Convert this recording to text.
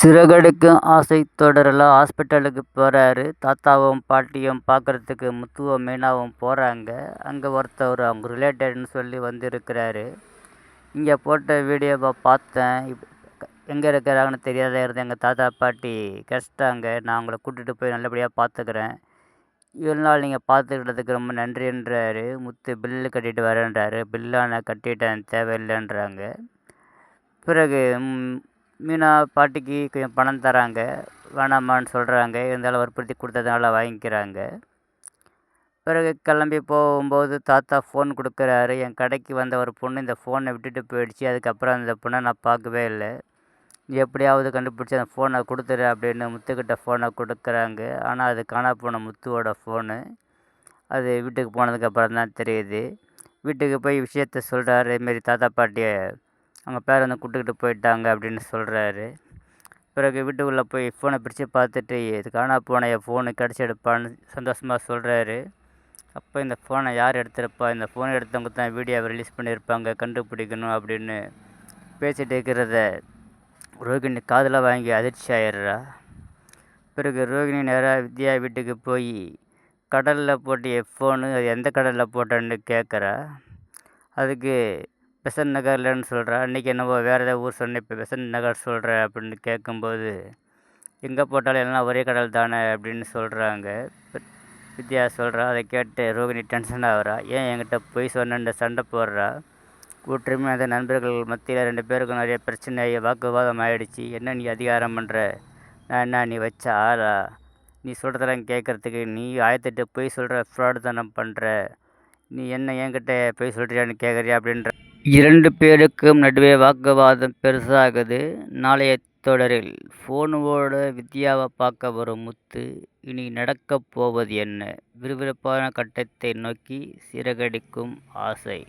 சிறகடிக்கும் ஆசை தொடரில். ஹாஸ்பிட்டலுக்கு போகிறாரு தாத்தாவும் பாட்டியும் பார்க்கறதுக்கு முத்துவும் மீனாவும் போகிறாங்க அங்கே ஒருத்தவர் அவங்க ரிலேட்டட்னு சொல்லி வந்திருக்கிறாரு. இங்கே போட்ட வீடியோவை பார்த்தேன். எங்கே இருக்கிறாங்கன்னு தெரியாத இருந்த எங்கள் தாத்தா பாட்டி கஷ்டாங்க. நான் அவங்கள கூட்டிகிட்டு போய் நல்லபடியாக பார்த்துக்கிறேன் இவ்வளோ நாள் நீங்கள் பார்த்துக்கிட்டதுக்கு ரொம்ப நன்றின்றாரு. முத்து பில்லு கட்டிட்டு வரேன்றாரு. பில்லான கட்டிட்டேன். தேவையில்லைன்றாங்க. பிறகு மீனா பாட்டிக்கு கொஞ்சம் பணம் தராங்க. வேணாமான்னு சொல்கிறாங்க இருந்தாலும் வற்புறுத்தி கொடுத்ததுனால வாங்கிக்கிறாங்க. பிறகு கிளம்பி போகும்போது தாத்தா ஃபோன் கொடுக்குறாரு. என் கடைக்கு வந்த ஒரு பொண்ணு இந்த ஃபோனை விட்டுட்டு போயிடுச்சு. அதுக்கப்புறம் அந்த பொண்ணை நான் பார்க்கவே இல்லை. எப்படியாவது கண்டுபிடிச்சி அந்த ஃபோனை கொடுத்துரு அப்படின்னு முத்துக்கிட்ட ஃபோனை கொடுக்குறாங்க. ஆனால் அது காணா போன முத்துவோட ஃபோனு அது வீட்டுக்கு போனதுக்கப்புறம் தான் தெரியுது. வீட்டுக்கு போய் விஷயத்த சொல்கிறாரு இதுமாரி தாத்தா பாட்டியை அவங்க பேரை வந்து கூட்டுக்கிட்டு போயிட்டாங்க அப்படின்னு சொல்கிறாரு பிறகு வீட்டுக்குள்ளே போய் ஃபோனை பிரித்து பார்த்துட்டு இது காணா போன? என் ஃபோனு கிடச்சி எடுப்பான்னு சந்தோஷமாக சொல்கிறாரு அப்போ இந்த ஃபோனை யார் எடுத்திருப்பா? இந்த ஃபோனை எடுத்தவங்க தான் வீடியோவை ரிலீஸ் பண்ணியிருப்பாங்க கண்டுபிடிக்கணும் அப்படின்னு பேசிகிட்டு இருக்கிறத ரோகிணி காதில் வாங்கி அதிர்ச்சி ஆயிடுறா. பிறகு ரோகிணி நேராக வித்யா வீட்டுக்கு போய் கடலில் போட்டு என் ஃபோனு அது எந்த கடலில் போட்டேன்னு கேட்குறா அதுக்கு பெசன்ட் நகர்லன்னு சொல்கிறா அன்றைக்கி என்னவோ வேறு ஏதாவது ஊர் சொன்னேன் இப்போ பெசன்ட் நகர் சொல்கிற அப்படின்னு கேட்கும்போது எங்கே போட்டாலும் எல்லாம் ஒரே கடல் தானே? அப்படின்னு சொல்கிறாங்க வித்யா சொல்கிறா அதை கேட்டு ரோகிணி டென்ஷன் ஆகுறா. ஏன் என்கிட்ட பொய் சொன்னேன்னு சண்டை போடுறா? கூற்றுமே அந்த நண்பர்கள் மத்தியில் ரெண்டு பேருக்கும் நிறைய பிரச்சனை வாக்குவாதம் ஆகிடுச்சு என்ன நீ அதிகாரம் பண்ணுற நான் என்ன நீ வச்ச ஆளா? நீ சொல்கிறதெல்லாம் கேட்குறதுக்கு நீ ஆயத்திட்டு பொய் சொல்கிற ஃப்ராடு தானம் பண்ணுற நீ என்ன என்கிட்ட போய் சொல்கிறியான்னு கேட்குறியா அப்படின்ற. இரண்டு பேருக்கும் நடுவே வாக்குவாதம் பெருசாகுது. நாளைய தொடரில் ஃபோனுவோட வித்யாவை பார்க்க வரும் முத்து. இனி நடக்கப் போவது என்ன? விறுவிறுப்பான கட்டத்தை நோக்கி சிறகடிக்கும் ஆசை.